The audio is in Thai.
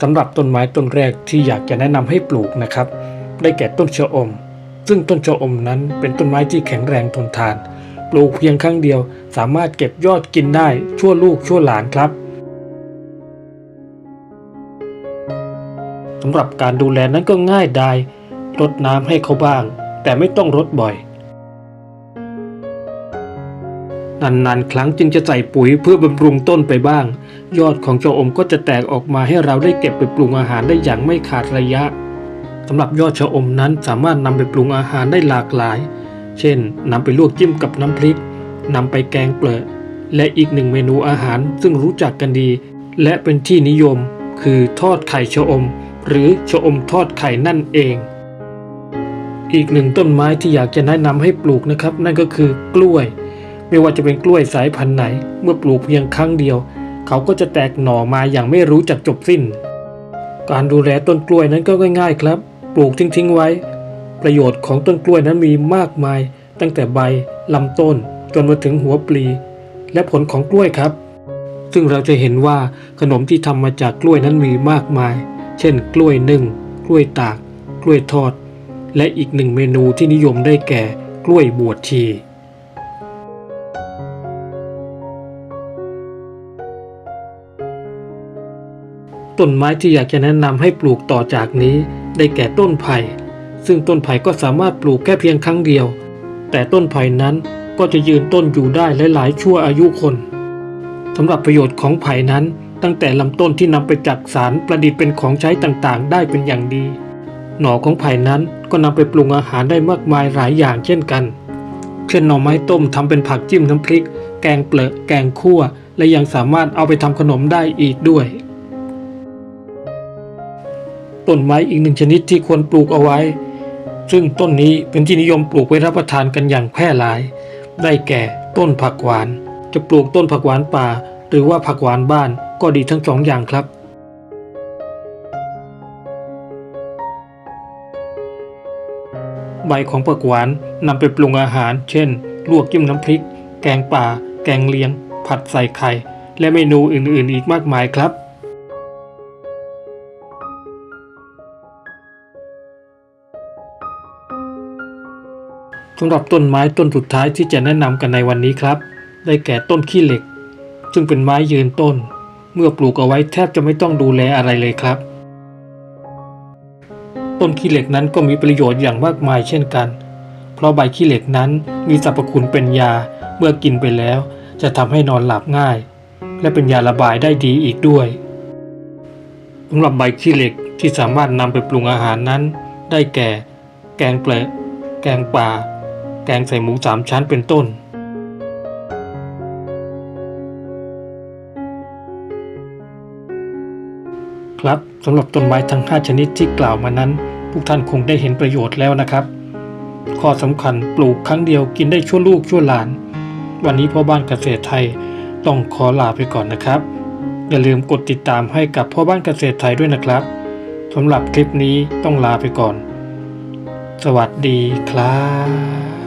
สำหรับต้นไม้ต้นแรกที่อยากจะแนะนำให้ปลูกนะครับ ได้แก่ต้นชะอม ซึ่งต้นชะอมนั้นเป็นต้นไม้ที่แข็งแรงทนทาน ปลูกเพียงครั้งเดียว สามารถเก็บยอดกินได้ชั่วลูกชั่วหลานครับสำหรับการดูแลนั้นก็ง่ายดายรดน้ำให้เขาบ้าง แต่ไม่ต้องรดบ่อยนานๆครั้งจึงจะใส่ปุ๋ยเพื่อบำรุงต้นไปบ้าง ยอดของเจ้าอมก็จะแตกออกมาให้เราได้เก็บไปปรุงอาหารได้อย่างไม่ขาดระยะสำหรับยอดชะอมนั้นสามารถนำไปปรุงอาหารได้หลากหลาย เช่นนำไปลวกจิ้มกับน้ำพริกนำไปแกงเปลือกและอีกหนึ่งเมนูอาหารซึ่งรู้จักกันดี และเป็นที่นิยม คือทอดไข่ชะอม หรือชะอมทอดไข่นั่นเอง อีกหนึ่งต้นไม้ที่อยากจะแนะนำให้ปลูกนะครับ นั่นก็คือกล้วย ไม่ว่าจะเป็นกล้วยสายพันธุ์ไหน เมื่อปลูกเพียงครั้งเดียว เขาก็จะแตกหน่อมาอย่างไม่รู้จักจบสิ้น การดูแลต้นกล้วยนั้นก็ง่าย ๆ ครับ ปลูกทิ้งๆไว้ ประโยชน์ของต้นกล้วยนั้นมีมากมาย ตั้งแต่ใบลำต้นจนมาถึงหัวปลี และผลของกล้วยครับ ซึ่งเราจะเห็นว่าขนมที่ทำมาจากกล้วยนั้นมีมากมาย เช่น กล้วยนึ่ง กล้วยตาก กล้วยทอด และอีกหนึ่งเมนูที่นิยมได้แก่กล้วยบวชชี ต้นไม้ที่อยากจะแนะนำให้ปลูกต่อจากนี้ ได้แก่ต้นไผ่ ซึ่งต้นไผ่ก็สามารถปลูกแค่เพียงครั้งเดียว แต่ต้นไผ่นั้นก็จะยืนต้นอยู่ได้หลายๆชั่วอายุคนสำหรับประโยชน์ของไผ่นั้น ตั้งแต่ลำต้นที่นำไปจักสารประดิษฐ์เป็นของใช้ต่างๆ ได้เป็นอย่างดี หน่อของไผ่นั้นก็นำไปปรุงอาหารได้มากมายหลายอย่างเช่นกัน เช่นหน่อไม้ต้มทำเป็นผักจิ้มน้ำพริก แกงเปลือกแกงคั่ว และยังสามารถเอาไปทำขนมได้อีกด้วย ต้นไม้อีกหนึ่งชนิดที่ควรปลูกเอาไว้ ซึ่งต้นนี้เป็นที่นิยมปลูกไว้รับประทานกันอย่างแพร่หลาย ได้แก่ต้นผักหวาน จะปลูกต้นผักหวานป่า หรือว่าผักหวานบ้านก็ดีทั้งสองอย่างครับใบของผักหวานนำไปปรุงอาหาร เช่น ลวกจิ้มน้ำพริก แกงป่า แกงเลียง ผัดใส่ไข่ และเมนูอื่นๆ อีกมากมายครับ สำหรับต้นไม้ต้นสุดท้ายที่จะแนะนำกันในวันนี้ครับ ได้แก่ต้นขี้เหล็ก ซึ่งเป็นไม้ยืนต้น เมื่อปลูกเอาไว้แทบจะไม่ต้องดูแลอะไรเลยครับ ต้นขี้เหล็กนั้นก็มีประโยชน์อย่างมากมายเช่นกัน เพราะใบขี้เหล็กนั้นมีสรรพคุณเป็นยาเมื่อกินไปแล้ว จะทำให้นอนหลับง่าย และเป็นยาระบายได้ดีอีกด้วยสำหรับใบขี้เหล็กที่สามารถนำไปปรุงอาหารนั้น ได้แก่ แกงเปลือกแกงป่า แกงใส่หมูสามชั้นเป็นต้น ครับสำหรับต้นไม้ทั้ง 5 ชนิดที่กล่าวมานั้น พวกท่านคงได้เห็นประโยชน์แล้วนะครับ ข้อสำคัญปลูกครั้งเดียวกินได้ชั่วลูกชั่วหลาน วันนี้พ่อบ้านเกษตรไทยต้องขอลาไปก่อนนะครับ อย่าลืมกดติดตามให้กับพ่อบ้านเกษตรไทยด้วยนะครับสำหรับคลิปนี้ต้องลาไปก่อน สวัสดีครับ